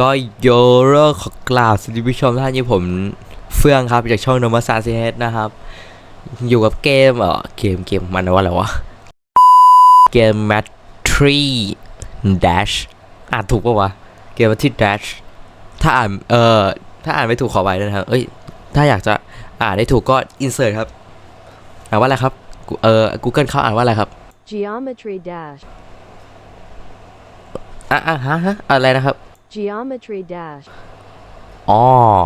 ก็โยโรขอกล่าวสวัสดีผู้ชมท่านที่ผมเฟื่องครับ จากช่องโนมาซาซีเฮดนะครับ อยู่กับเกมเออเกมเกมมันว่าอะไรวะ เกม m a t r y Dash อ่านถูกปะวะ เกม m a t r y Dash ถ้าอ่านเออถ้าอ่านไม่ถูกขอไปด้วยนะครับ เอ้ย ถ้าอยากจะอ่านได้ถูกก็ insert ครับ อ่านว่าอะไรครับ เออ Google เขาอ่านว่าอะไรครับ Geometry dash. อะอะฮะฮะอะไรนะครับ Geometry dash. อ๋อ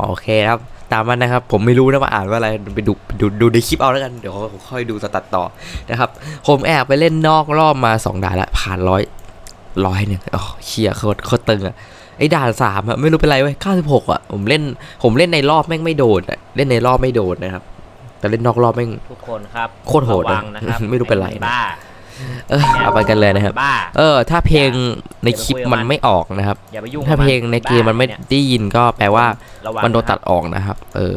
โอเคครับ ตามมันนะครับ ผมไม่รู้นะว่าอ่านว่าอะไร ไปดูดูดูในคลิปเอาแล้วกัน เดี๋ยวผมค่อยดูตัดต่อนะครับ ผมแอบไปเล่นนอกรอบมาสองด่านละ ผ่านร้อยร้อยหนึ่งอ๋อเชียโคตรโคตรตึงอะไอ้ด่านสามอะไม่รู้เป็นไรเว้ยเก้าสิบหกอะผมเล่น ผมเล่นในรอบแม่งไม่โดนอะเล่นในรอบไม่โดนนะครับ แต่เล่นนอกรอบแม่งทุกคนครับโคตรโหดระวังนะนะครับ ไม่รู้เป็นไรนะบ้า เออเอาไปกันเลยนะครับ บ้า เออ ถ้าเพลงในคลิปมันไม่ออกนะครับ อย่าไปยุ่งถ้าเพลงในเกมมันไม่บ้าได้ยินก็แปลว่าระวังมันโดนตัดออกนะครับ เออ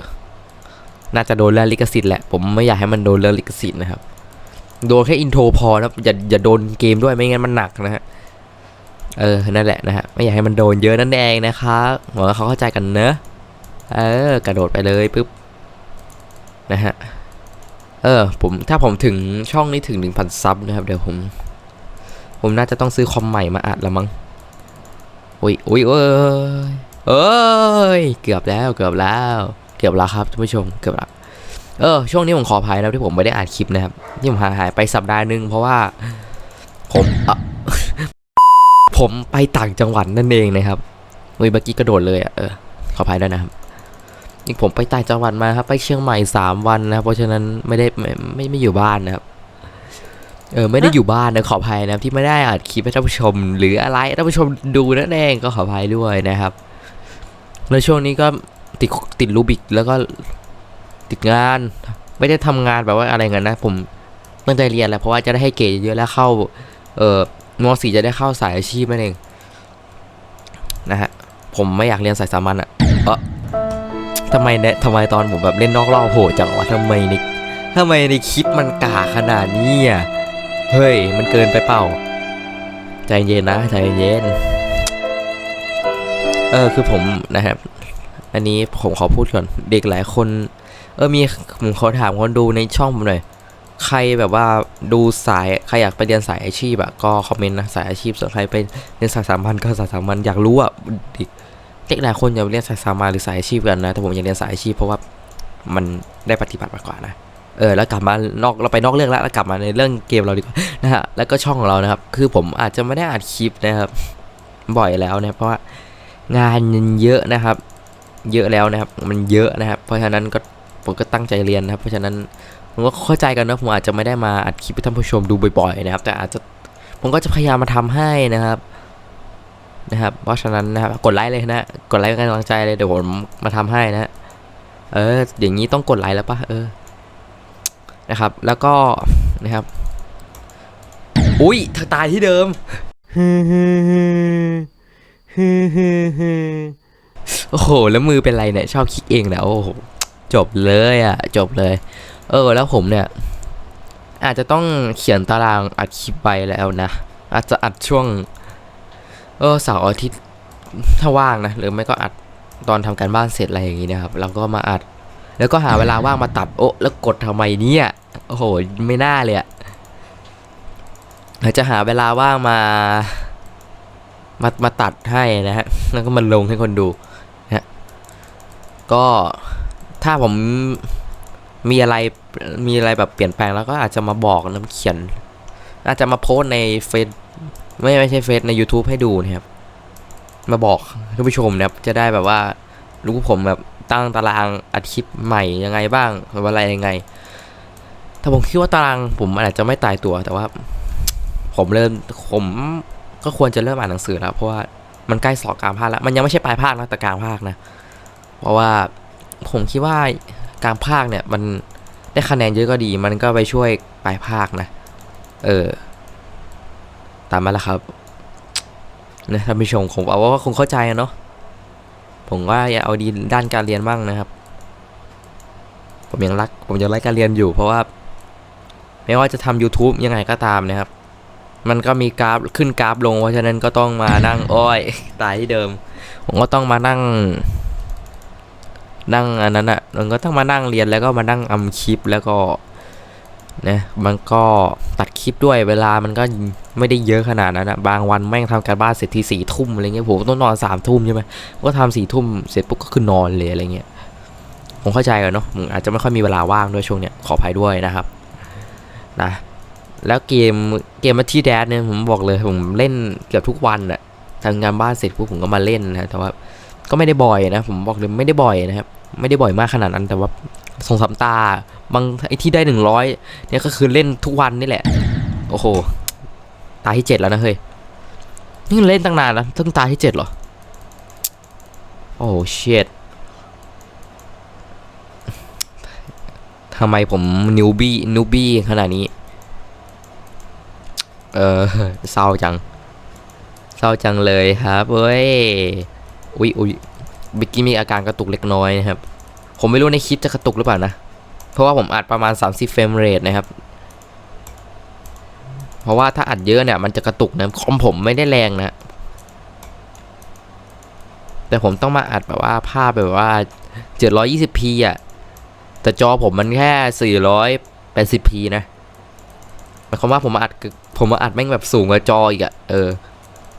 น่าจะโดนเรื่องลิขสิทธิ์แหละ ผมไม่อยากให้มันโดนเรื่องลิขสิทธิ์นะครับ โดนแค่อินโทรพอนะอย่าอย่าโดนเกมด้วยไม่งั้นมันหนักนะฮะ เออ นั่นแหละนะฮะ ไม่อยากให้มันโดนเยอะนั่นเองนะครับหวังว่าเขาเข้าใจกันเนอะ เออ กระโดดไปเลยปุ๊บ นะฮะ เออผมถ้าผมถึงช่องนี้ถึง 1,000 ซับนะครับ เดี๋ยวผม ผมน่าจะต้องซื้อคอมใหม่มาอัดละมั้งอุ้ยอุ้ยเอ้ยเอ้ยเกือบแล้วเกือบแล้ว เกือบแล้วครับท่านผู้ชมเกือบแล้วเออช่วงนี้ผมขออภัยนะที่ผมไม่ได้อัดคลิปนะครับที่ผมหายหายไปสัปดาห์หนึ่งเพราะว่า ผมเออผมไปต่างจังหวัดนั่นเองนะครับเฮ้ยเมื่อกี้กระโดดเลยอะเออขออภัยด้วยนะครับ นี่ผมไปต่างจังหวัดมาครับ ไปเชียงใหม่สามวันนะครับ เพราะฉะนั้นไม่ได้ไม่ไม่ไม่อยู่บ้านนะครับ เออไม่ได้อยู่บ้านนะขออภัยนะครับ ที่ไม่ได้อัดคลิปให้ท่านผู้ชม หรืออะไรท่านผู้ชมดูนั่นเองก็ขออภัยด้วยนะครับแล้วช่วงนี้ก็ติดติดรูบิกแล้วก็ติดงาน ไม่ได้ทำงานแบบว่าอะไรเงี้ยนะ ผมตั้งใจเรียนแหละเพราะว่าจะได้ให้เกรดเยอะแล้วเข้า เอ่อมสี่จะได้เข้าสายอาชีพนั่นเองนะฮะผมไม่อยากเรียนสายสามัญอะเออ ทำไมเนี่ยทำไมตอนผมแบบเล่นนอกรอบโหดจังวะทำไมในทำไมในคลิปมันกาขนาดนี้อะเฮ้ย มันเกินไปเปล่า ใจเย็นนะใจเย็น เออคือผมนะครับ อันนี้ผมขอพูดก่อนเด็กหลายคน เออมีผมขอถามคนดูในช่องผมหน่อยใครแบบว่าดูสายใครอยากไปเรียนสายอาชีพอะก็คอมเมนต์นะสายอาชีพส่วนใครไปเรียนสายสามัญก็สายสามัญอยากรู้อะเด็ก เด็กหลายคนอยากเรียนสายสามัญหรือสายอาชีพกันนะ แต่ผมอยากเรียนสายอาชีพเพราะว่ามันได้ปฏิบัติมากกว่านะ เออ แล้วกลับมานอกเราไปนอกเรื่องแล้วแล้วกลับมาในเรื่องเกมเราดีกว่านะฮะ แล้วก็ช่องของเรานะครับ คือผมอาจจะไม่ได้อัดคลิปนะครับ บ่อยแล้วนะเพราะว่างานมันเยอะนะครับ เยอะแล้วนะครับ มันเยอะนะครับ เพราะฉะนั้นก็ผมก็ตั้งใจเรียนนะครับ เพราะฉะนั้นผมก็เข้าใจกันนะผมอาจจะไม่ได้มาอัดคลิปให้ท่านผู้ชมดูบ่อยๆนะครับ แต่อาจจะผมก็จะพยายามมาทำให้นะครับ นะครับ เพราะฉะนั้นนะครับกดไลค์เลยนะกดไลค์เป็นกำลังใจเลยเดี๋ยวผมมาทำให้นะเอออย่างนี้ต้องกดไลค์แล้วปะเออนะครับ แล้วก็นะครับ อุ้ยเธอตายที่เดิมโอ้โห แล้วมือเป็นไรเนี่ย ชอบคิกเองแหละโอ้โหจบเลยอะ จบเลย เออ แล้วผมเนี่ย อาจจะต้องเขียนตารางอัดคลิปไปแล้วนะ อาจจะอัดช่วง เออเสาร์อาทิตย์ถ้าว่างนะหรือไม่ก็อัดตอนทำการบ้านเสร็จอะไรอย่างงี้นะครับเราก็มาอัด แล้วก็หาเวลาว่างมาตัดโอ้แล้วกดทำไมเนี่ยโอ้โหไม่น่าเลยอะเราจะหาเวลาว่างมามามาตัดให้นะฮะแล้วก็มาลงให้คนดูนะก็ถ้าผมมีอะไรมีอะไรแบบเปลี่ยนแปลงแล้วก็อาจจะมาบอกนะเขียน อาจจะมาโพสในเฟซ ไม่ไม่ใช่เฟซใน YouTube ให้ดูนะครับ มาบอกท่านผู้ชมนะครับ จะได้แบบว่ารู้ผมแบบตั้งตารางอัดคลิปใหม่ยังไงบ้างหรือว่อะไรยังไง ถ้าผมคิดว่าตารางผมอาจจะไม่ตายตัวแต่ว่า ผมเริ่มผมก็ควรจะเริ่มอ่านหนังสือแล้ว เพราะว่ามันใกล้สอบกลางภาคแล้ว มันยังไม่ใช่ปลายภาคนะแต่กลางภาคนะ เพราะว่าผมคิดว่ากลางภาคเนี่ยมันได้คะแนนเยอะก็ดี มันก็ไปช่วยปลายภาคนะ เออ ตามมาแล้วครับนะท่านผู้ชมผมเอาว่าคงเข้าใจอะเนาะผมว่าอย่าเอาดีด้านการเรียนบ้างนะครับ ผมยังรัก ผมยังรักการเรียนอยู่ เพราะว่า ไม่ว่าจะทำ YouTube ยังไงก็ตามนะครับ มันก็มีกราฟขึ้นกราฟลง เพราะฉะนั้นก็ต้องมานั่งอ้อยตายที่เดิม ผมก็ต้องมานั่ง นั่งอันนั้นอะ่ะมันก็ต้องมานั่งเรียนแล้วก็มานั่งอำคลิปแล้วก็ นะมันก็ตัดคลิปด้วยเวลามันก็ไม่ได้เยอะขนาดนั้นอะบางวันแม่งทำการบ้านเสร็จที่สี่ทุ่มอะไรเงี้ยผมต้องนอนสามทุ่มใช่ไหมก็ทำสี่ทุ่มเสร็จปุ๊บก็คือนอนเลยอะไรเงี้ยผมเข้าใจกันเนาะผมอาจจะไม่ค่อยมีเวลาว่างด้วยช่วงเนี้ยขออภัยด้วยนะครับนะแล้วเกมเกมมาที่แดดเนี่ยผมบอกเลยผมเล่นเกือบทุกวันอะทำงานบ้านเสร็จปุ๊บผมก็มาเล่นนะแต่ว่าก็ไม่ได้บ่อยนะผมบอกเลยไม่ได้บ่อยนะครับไม่ได้บ่อยมากขนาดนั้นแต่ว่า สองสามตา บางไอที่ได้หนึ่งร้อยเนี่ยก็คือเล่นทุกวันนี่แหละ โอ้โห ตาที่เจ็ดแล้วนะเฮ้ย นี่เล่นตั้งนานแล้วตั้งตาที่เจ็ดเหรอ โอ้เชิดทำไมผมนิวบี้นิวบี้ขนาดนี้ เออเศร้าจัง เศร้าจังเลยครับเว้ย อุ๊ยอุ๊ยเมื่อกี้มีอาการกระตุกเล็กน้อยนะครับ ผมไม่รู้ในคลิปจะกระตุกหรือเปล่านะ เพราะว่าผมอัดประมาณ 30เฟรมเรทนะครับ เพราะว่าถ้าอัดเยอะเนี่ยมันจะกระตุกนะคอมผมไม่ได้แรงนะ แต่ผมต้องมาอัดแบบว่าภาพแบบว่า 720p อะ แต่จอผมมันแค่ 480p นะหมายความว่าผมมาอัดผมมาอัดแม่งแบบสูงกว่าจออีกอะเออ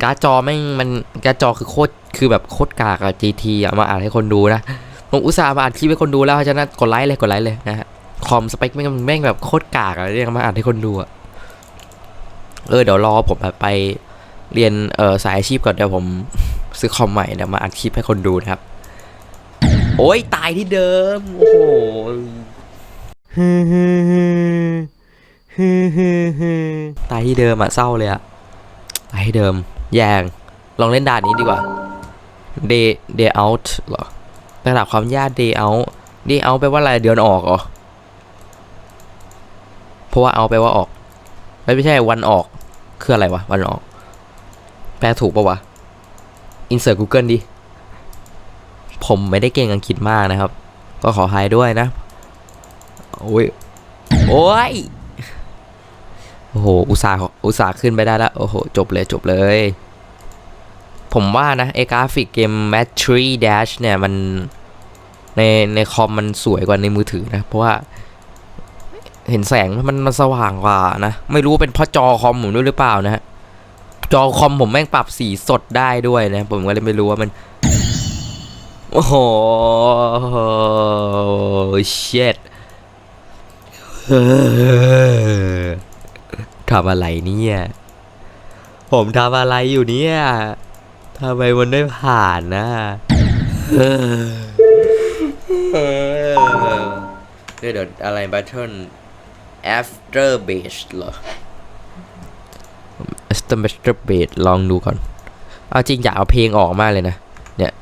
การ์ดจอแม่งมันการ์ดจอคือโคตรคือแบบโคตรกากอะ GT อะมาอ่านให้คนดูนะ ผมอุตส่าห์มาอ่านคลิปให้คนดูแล้วเพราะฉะนั้นกดไลค์เลยกดไลค์เลยนะฮะคอมสเปคแม่งแม่งแบบโคตรกากอะเรียมาอ่านให้คนดูอะเออเดี๋ยวรอผมไปเรียนเออสายอาชีพก่อนเดี๋ยวผมซื้อคอมใหม่เดี๋ยวมาอ่านคลิปให้คนดูนะครับ โอ้ยตายที่เดิม โอ้โหตายที่เดิมอะเศร้าเลยอะตายที่เดิม แยงลองเล่นด่านนี้ดีกว่า day day out เหรอ ระดับความยาก day out day out แปลว่าอะไรเดือนออกเหรอ เพราะว่าเอาแปลว่าออกไม่ไม่ใช่วันออก คืออะไรวะ วันออก แปลถูกปะวะ insert Google ดิ ผมไม่ได้เก่งอังกฤษมากนะครับ ก็ขออภัยด้วยนะ โอ้ย โอ้ย โอ้โห อุตส่าห์ อุตส่าห์ขึ้นไปได้แล้ว โอ้โห จบเลย จบเลย ผมว่านะไอกราฟิกเกม Matry Dash เนี่ยมันในในคอมมันสวยกว่าในมือถือนะ เพราะว่าเห็นแสงมันมันสว่างกว่านะ ไม่รู้เป็นเพราะจอคอมผมด้วยหรือเปล่านะฮะจอคอมผมแม่งปรับสีสดได้ด้วยนะ ผมก็เลยไม่รู้ว่ามัน โอ้โหเช็ดทำอะไรเนี่ย ผมทำอะไรอยู่เนี่ย ทำไมมันไม่ผ่านนะเออเออเดี๋ยวอะไรบัตเทิล after base เหรอ after after base ลองดูก่อน เอาจริงอยากเอาเพลงออกมากเลยนะ เนี่ย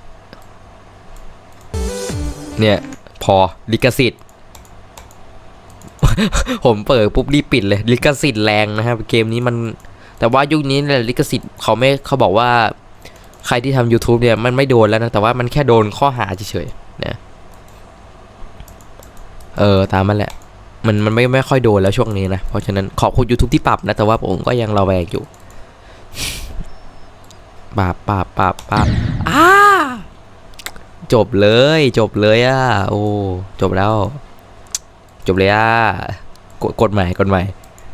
เนี่ย พอ ลิขสิทธิ์ ผมเปิดปุ๊บรีบปิดเลย ลิขสิทธิ์แรงนะครับ เกมนี้มัน แต่ว่ายุคนี้เนี่ยลิขสิทธิ์เขาไม่เขาบอกว่า ใครที่ทำ YouTube เนี่ยมันไม่โดนแล้วนะ แต่ว่ามันแค่โดนข้อหาเฉยๆนะเออตามมันแหละ มันมันไม่ไม่ค่อยโดนแล้วช่วงนี้นะ เพราะฉะนั้นขอบคุณ YouTube ที่ปรับนะ แต่ว่าผมก็ยังระแวงอยู่ปราบปราบปราบปราบอ้าจบเลย จบเลยอะ โอ้จบแล้ว จบเลยอะกดกดใหม่กดใหม่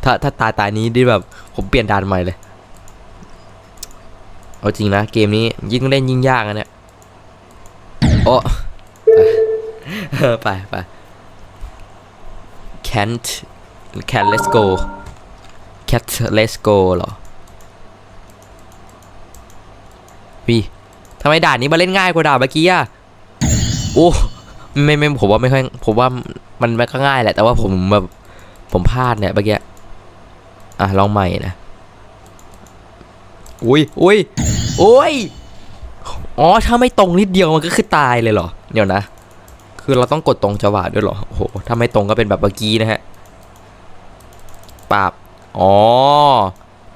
ถ้าถ้าตายตายนี้ดิแบบผมเปลี่ยนด่านใหม่เลย เอาจริงนะเกมนี้ยิ่งเล่นยิ่งยากอะเนี่ยโอ้ไปไป can't can let's go cat let's go หรอวิทำไมด่านนี้มาเล่นง่ายกว่าด่านเมื่อกี้อะโอ้ไม่ไม่ผมว่าไม่ค่อยผมว่ามันมันก็ง่ายแหละ แต่ว่าผมแบบผมพลาดเนี่ยเมื่อกี้อะลองใหม่นะอุ้ยอุ้ย โอ้ย อ๋อ ถ้าไม่ตรงนิดเดียวมันก็คือตายเลยเหรอ เดี๋ยวนะ คือเราต้องกดตรงจังหวะด้วยเหรอ โอ้โห ถ้าไม่ตรงก็เป็นแบบเมื่อกี้นะฮะปราบอ๋อ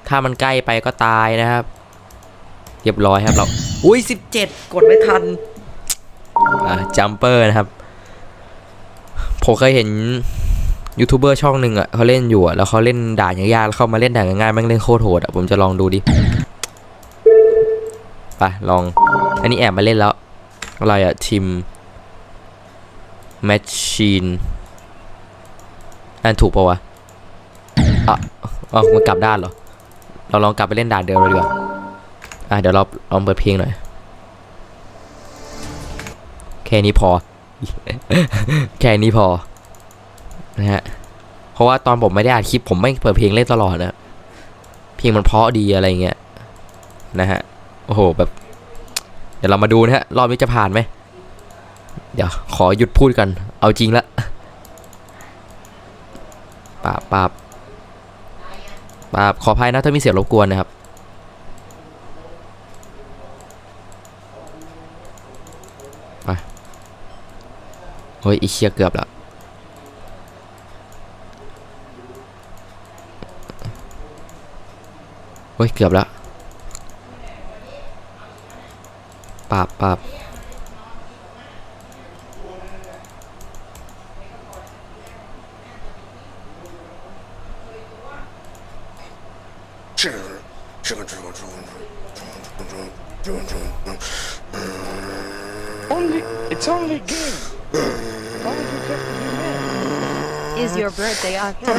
ถ้ามันใกล้ไปก็ตายนะครับ เรียบร้อยครับเรา อุ้ยสิบเจ็ดกดไม่ทัน อ่าจัมเปอร์นะครับ ผมเคยเห็นยูทูบเบอร์ช่องหนึ่งอะเขาเล่นอยู่อะแล้วเขาเล่นด่านยากๆแล้วเข้ามาเล่นด่านง่ายๆแม่งเล่นโคตรโหดอะผมจะลองดูดิ ไปลอง อันนี้แอบมาเล่นแล้ว อะไรอะทีมแมชชีนอันถูกปะวะอะอ๋อมันกลับด้านเหรอ เราลองกลับไปเล่นด่านเดิมเลยดีกว่าอะเดี๋ยวเราลองเปิดเพลงหน่อย แค่นี้พอ แค่นี้พอ นะฮะ เพราะว่าตอนผมไม่ได้อัดคลิปผมไม่เปิดเพลงเล่นตลอดนะ เพลงมันเพราะดีอะไรเงี้ย นะฮะ โอ้โหแบบ เดี๋ยวเรามาดูนะฮะรอบนี้จะผ่านไหมเดี๋ยวขอหยุดพูดกัน เอาจริงละปาบปาบปาบขออภัยนะถ้ามีเสียงรบกวนนะครับไปเฮ้ยอีเชียเกือบและเฮ้ยเกือบและ would you have to be mad? Is your birthday October,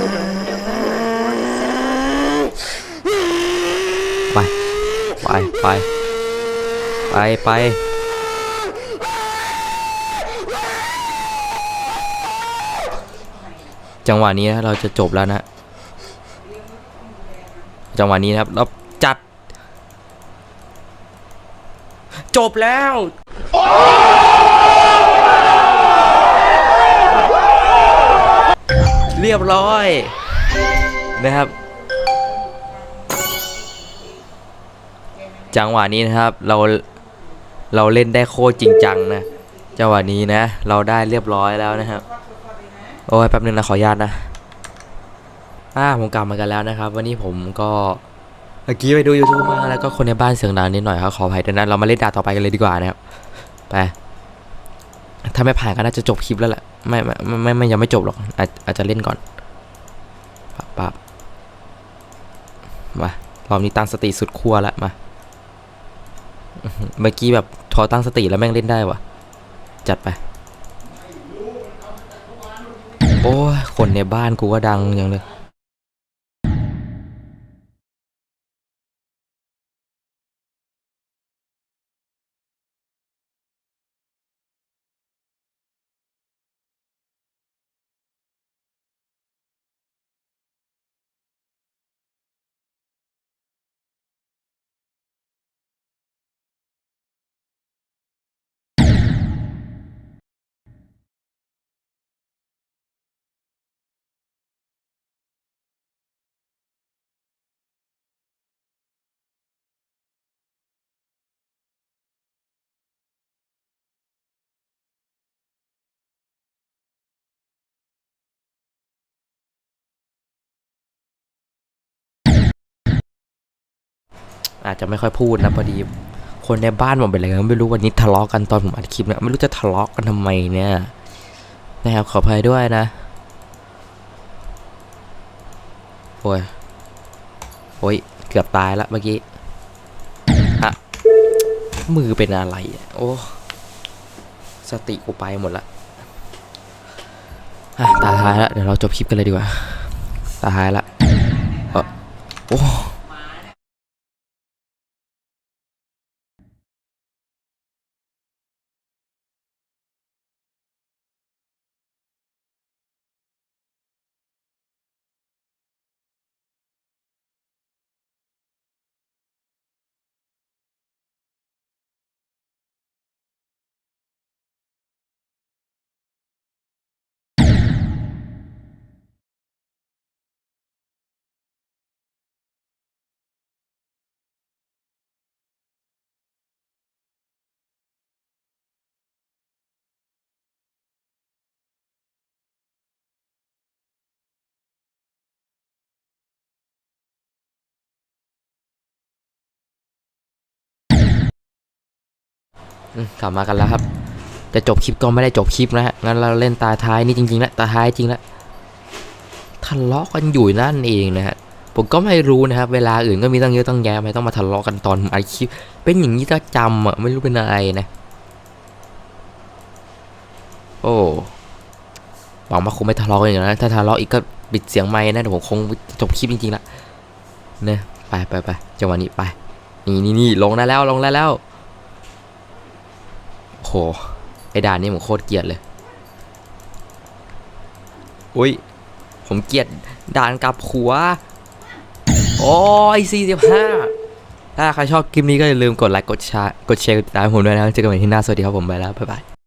November, or December? ไป ไป ไปไปจังหวะนี้นะเราจะจบแล้วนะจังหวะนี้นะครับเราจัด จบแล้วเรียบร้อยนะครับ จังหวะนี้นะครับ เรา เราเล่นได้โคตรจริงจังนะจังหวะนี้นะ เราได้เรียบร้อยแล้วนะครับ โอ้ยแป๊บนึงนะขออนุญาตนะอ่าผมกลับมากันแล้วนะครับ วันนี้ผมก็เมื่อกี้ไปดู YouTube มาแล้วก็คนในบ้านเสียงดังนิดหน่อยครับขออภัยด้วยนะเรามาเล่นด่าต่อไปกันเลยดีกว่านะครับไปถ้าไม่ผ่านก็น่าจะจบคลิปแล้วแหละไม่ไม่ไม่ไม่ไม่ยังไม่จบหรอกอาจอาจจะเล่นก่อนปับปับมารอบนี้ตั้งสติสุดขั้วแล้วมา เมื่อกี้แบบทอตั้งสติแล้วแม่งเล่นได้วะจัดไป โอ้ยคนในบ้านกูก็ดังอย่างเลย อาจจะไม่ค่อยพูดนะพอดี คนในบ้านผมเป็นอะไรกันไม่รู้วันนี้ทะเลาะกันตอนผมอัดคลิปเนี่ยไม่รู้จะทะเลาะกันทำไมเนี่ยนะครับขออภัยด้วยนะโอ้ยโอ้ยเกือบตายละเมื่อกี้อะมือเป็นอะไรโอ้สติกูไปหมดละตาท้ายละเดี๋ยวเราจบคลิปกันเลยดีกว่าตาท้ายละโอ้ กลับมากันแล้วครับ จะจบคลิปก็ไม่ได้จบคลิปนะฮะ งั้นเราเล่นตาท้ายนี่จริงๆแล้วตาท้ายจริงแล้วทะเลาะกันอยู่นั่นเองนะฮะ ผมก็ไม่รู้นะครับ เวลาอื่นก็มีตั้งเยอะตั้งแยะไม่ต้องมาทะเลาะกันตอนผมอัดคลิป เป็นอย่างนี้จะจำอะไม่รู้เป็นอะไรนะ โอ้หวังว่าคงไม่ทะเลาะกันอย่างนั้นถ้าทะเลาะอีกก็ปิดเสียงไม้นะเดี๋ยวผมคงจบคลิปจริงๆละเนี่ยไปไปไปจังหวะนี้ไป นี่นี่นี่ลงได้แล้วลงได้แล้ว โห ไอ้ด่านนี่ผมโคตรเกลียดเลย อุ้ย ผมเกลียดด่านกับหัว โอ้ยสี่สิบห้าถ้าใครชอบคลิปนี้ก็อย่าลืมกดไลค์ กดแชร์ กดแชร์กดติดตามผมด้วยนะเจอกันใหม่ที่หน้า สวัสดีครับผม ไปแล้ว บ๊ายบาย